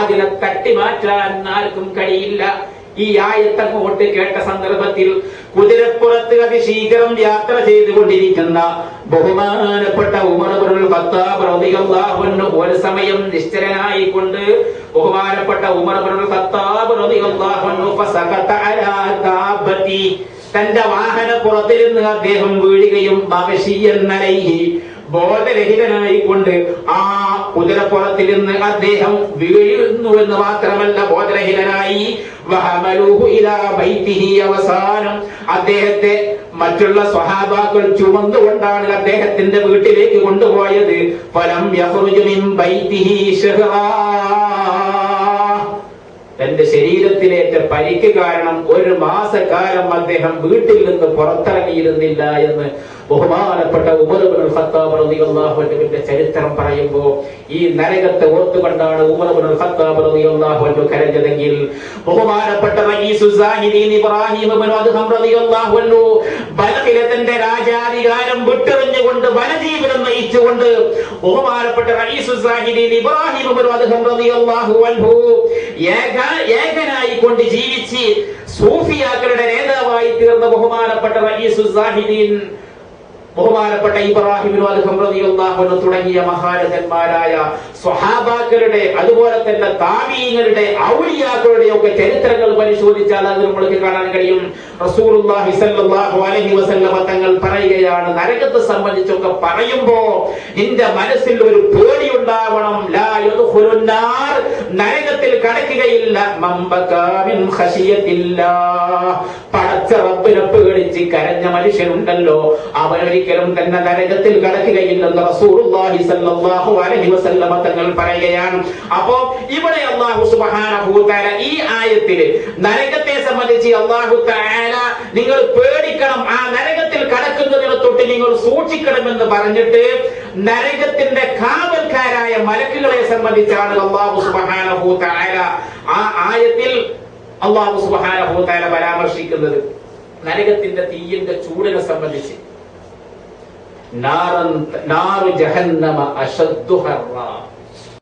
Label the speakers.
Speaker 1: അതിനെ തട്ടിമാറ്റാൻ ആർക്കും കഴിയില്ല. ഈ ആയത്തങ്ങോട്ട് കേട്ട സന്ദർഭത്തിൽ കുതിരപ്പുറത്ത് അതിശീകരം യാത്ര ചെയ്തുകൊണ്ടിരിക്കുന്ന ബഹുമാനപ്പെട്ട ഉമർ ഇബ്നുൽ ഖത്താബ് റളിയല്ലാഹു ഒരു സമയം നിശ്ചലനായിക്കൊണ്ട് ബഹുമാനപ്പെട്ട ഉമർ തന്റെ ഖത്താബ് റളിയല്ലാഹു അൻഹു ഫസഖത തന്റെ അദ്ദേഹം വീഴുകയും മകശിയെന്നലൈഹി ബോധരഹിതനായിക്കൊണ്ട് ആ കുതിരപ്പുറത്തിൽ നിന്ന് അദ്ദേഹം വീഴുന്നു എന്ന് മാത്രമല്ല ബോധരഹിതനായി. അവസാനം അദ്ദേഹത്തെ മറ്റുള്ള സ്വഹാബാക്കൾ ചുമന്നുകൊണ്ടാണ് അദ്ദേഹത്തിന്റെ വീട്ടിലേക്ക് കൊണ്ടുപോയത്. ഫലം തന്റെ ശരീരത്തിലേറ്റ പരിക്ക് കാരണം ഒരു മാസക്കാലം അദ്ദേഹം വീട്ടിൽ നിന്ന് പുറത്തിറങ്ങിയിരുന്നില്ല എന്ന് ബഹുമാനപ്പെട്ട അൻഹുവിന്റെ ചരിത്രം പറയുമ്പോൾ ഈ നരകത്തെ ഓർത്തുകൊണ്ടാണ് അൻഹു കരഞ്ഞതെങ്കിൽ ബഹുമാനപ്പെട്ട ബലത്തിലെ തന്റെ രാജാധികാരം വിട്ടെറിഞ്ഞുകൊണ്ട് വനജീവിതം നയിച്ചുകൊണ്ട് ബഹുമാനപ്പെട്ട ഇബ്രാഹിം ഏക ഏകനായി കൊണ്ട് ജീവിച്ച് സൂഫിയാക്കളുടെ നേതാവായി തീർന്ന ബഹുമാനപ്പെട്ട റഈസു സാഹിദീൻ ബഹുമാനപ്പെട്ട ഇബ്രാഹിം തുടങ്ങിയ മഹാരഥന്മാരായ സ്വഹാബാക്കളുടെ അതുപോലെ തന്നെ താമീങ്ങളുടെ ഔലിയാക്കളുടെ ഒക്കെ ചരിത്രങ്ങൾ പരിശോധിച്ചാൽ അത് നമ്മൾക്ക് കാണാൻ കഴിയും. റസൂലുള്ളാഹി സല്ലല്ലാഹു അലൈഹി വസല്ലമ തങ്ങൾ പറയുകയാണ് നരകത്തെ സംബന്ധിച്ചൊക്കെ പറയുമ്പോ നിന്റെ മനസ്സിൽ ഒരു കടക്കുകയില്ല മമ്പകാ മിൻ പടച്ച റബ്ബിനെ പേടിച്ച് കരഞ്ഞ മനുഷ്യനുണ്ടല്ലോ അവൻ ഒരിക്കലും തന്നെ നരകത്തിൽ കടക്കുകയില്ലെന്ന് റസൂലുള്ളാഹി സല്ലല്ലാഹു അലൈഹി തങ്ങൾ പറയുകയാണ്. അപ്പോ ഇവിടെ അല്ലാഹു സുബ്ഹാനഹു തആല ഈ ആയത്തിൽ നരകത്തെ സംബന്ധിച്ച് അല്ലാഹു തആല നിങ്ങൾ പേടിക്കണം. ആ നരകത്തിൽ കടക്കുന്നതിനെ തൊട്ട് നിങ്ങൾ സൂക്ഷിക്കണം എന്ന് പറഞ്ഞിട്ട് നരകത്തിന്റെ കാവൽക്കാരായ മലക്കുകളെ സംബന്ധിച്ചാണ് അള്ളാഹു സുബ്ഹാനഹു തആല ആ ആയത്തിൽ അള്ളാഹു സുബ്ഹാനഹു തആല പരാമർശിക്കുന്നത്. നരകത്തിന്റെ തീയിന്റെ ചൂടിനെ സംബന്ധിച്ച്. നാറു ജഹന്നമ അശദ്ദു ഹർറാ